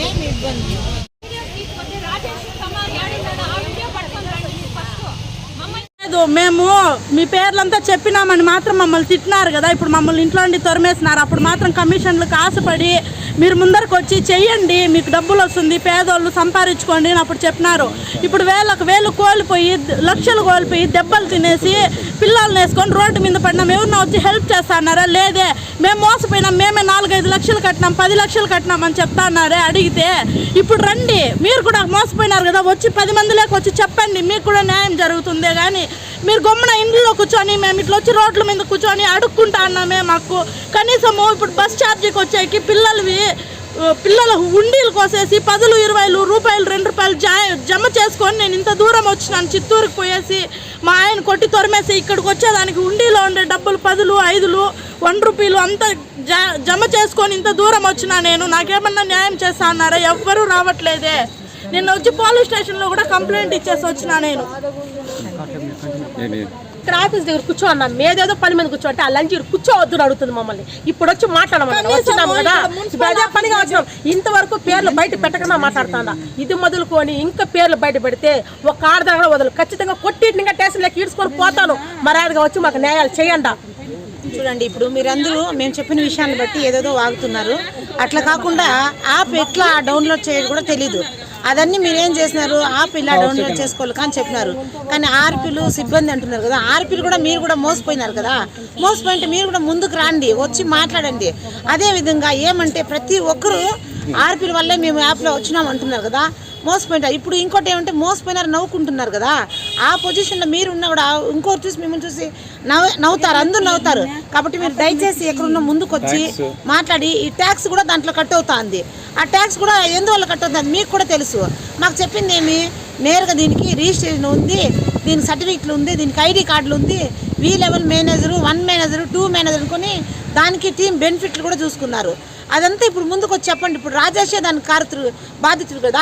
ఏమి ఇబ్బంది మేము మీ పేర్లంతా చెప్పినామని మాత్రం మమ్మల్ని తిట్టినారు కదా. ఇప్పుడు మమ్మల్ని ఇంట్లో నుండి తొరమేసినారు. అప్పుడు మాత్రం కమిషన్లకు ఆశపడి మీరు ముందరకు వచ్చి చెయ్యండి మీకు డబ్బులు వస్తుంది పేదోళ్ళు సంపాదించుకోండి అని అప్పుడు చెప్పినారు. ఇప్పుడు వేలకు వేలు కోల్పోయి లక్షలు కోల్పోయి దెబ్బలు తినేసి పిల్లల్ని వేసుకొని రోడ్డు మీద పడినాం ఎవరినో వచ్చి హెల్ప్ చేస్తాన్నారా లేదే. మేము మోసపోయినాం. మేమే నాలుగైదు లక్షలు కట్టినాం. పది లక్షలు కట్టినాం అని చెప్తాన్నారే అడిగితే ఇప్పుడు రండి. మీరు కూడా మోసపోయినారు కదా. వచ్చి పది మందిలోకి వచ్చి చెప్పండి. మీకు కూడా న్యాయం జరుగుతుందే కానీ మీరు గమ్మున ఇంట్లో కూర్చొని మేము ఇట్లా వచ్చి రోడ్ల మీద కూర్చొని అడుక్కుంటా అన్నామే మాకు. కనీసము ఇప్పుడు బస్ ఛార్జీకి వచ్చేకి పిల్లలవి పిల్లల ఉండీలు కోసేసి పదులు ఇరవైలు రూపాయలు రెండు రూపాయలు జా జమ చేసుకొని నేను ఇంత దూరం వచ్చినాను చిత్తూరుకి పోయేసి మా ఆయన కొట్టి తొరమేసి ఇక్కడికి వచ్చేదానికి ఉండీలో ఉండే డబ్బులు పదులు ఐదులు వన్ రూపీలు అంతా జా జమ చేసుకొని ఇంత దూరం వచ్చినా నేను. నాకేమన్నా న్యాయం చేస్తా అన్నారా? ఎవ్వరూ రావట్లేదే. నిన్న వచ్చి పోలీస్ స్టేషన్లో కూడా కంప్లైంట్ ఇచ్చేసి వచ్చినా నేను. ఇక్కడ ఆఫీస్ దగ్గర కూర్చో అన్నా మేదేదో పని మీద కూర్చో అంటే ఆ లంచ్ కూర్చోవద్దు అడుగుతుంది మమ్మల్ని. ఇప్పుడు వచ్చి వచ్చినాం కదా. అదే పనిగా వచ్చినాం. ఇంతవరకు పేర్లు బయట పెట్టకుండా మాట్లాడుతాందా? ఇది మొదలుకొని ఇంకా పేర్లు బయట పెడితే ఒక ఆడదా కూడా వదలు ఖచ్చితంగా కొట్టింటి ఇంకా స్టేషన్లోకి ఈడ్చుకొని పోతాను. మర్యాదగా వచ్చి మాకు న్యాయాలు చేయండి? చూడండి ఇప్పుడు మీరందరూ మేము చెప్పిన విషయాన్ని బట్టి ఏదేదో వాగుతున్నారు. అట్లా కాకుండా యాప్ ఎట్లా డౌన్లోడ్ చేయడం కూడా తెలీదు. అదన్నీ మీరేం చేసినారు? యాప్ ఇలా డౌన్లోడ్ చేసుకోవాలి కానీ చెప్పినారు. కానీ ఆర్పీలు సిబ్బంది అంటున్నారు కదా ఆర్పీలు కూడా మీరు కూడా మోసపోయినారు కదా. మోసపోయింటే మీరు కూడా ముందుకు రండి వచ్చి మాట్లాడండి. అదే విధంగా ఏమంటే ప్రతి ఒక్కరూ ఆర్పీల వల్లే మేము యాప్లో వచ్చినాం అంటున్నారు కదా. మోసపోయింటారు. ఇప్పుడు ఇంకోటి ఏమంటే మోసపోయినారు నవ్వుకుంటున్నారు కదా. ఆ పొజిషన్లో మీరు ఉన్నా కూడా ఇంకోటి చూసి మిమ్మల్ని చూసి నవ్వు నవ్వుతారు అందరూ నవ్వుతారు. కాబట్టి మీరు దయచేసి ఎక్కడున్న ముందుకు వచ్చి మాట్లాడి ఈ ట్యాక్స్ కూడా దాంట్లో కట్ అవుతుంది. ఆ ట్యాక్స్ కూడా ఎందువల్ల కట్ అవుతుంది మీకు కూడా తెలుసు. మాకు చెప్పింది ఏమి? నేరుగా దీనికి రిజిస్ట్రేషన్ ఉంది దీనికి సర్టిఫికెట్లు ఉంది దీనికి ఐడి కార్డులు ఉంది. వి level manager one manager two manager అనుకొని దానికి టీం బెనిఫిట్లు కూడా చూసుకున్నారు. అదంతా ఇప్పుడు ముందుకు వచ్చి చెప్పండి. ఇప్పుడు రాజేషే దానికి కారుతురు బాధితుడు కదా.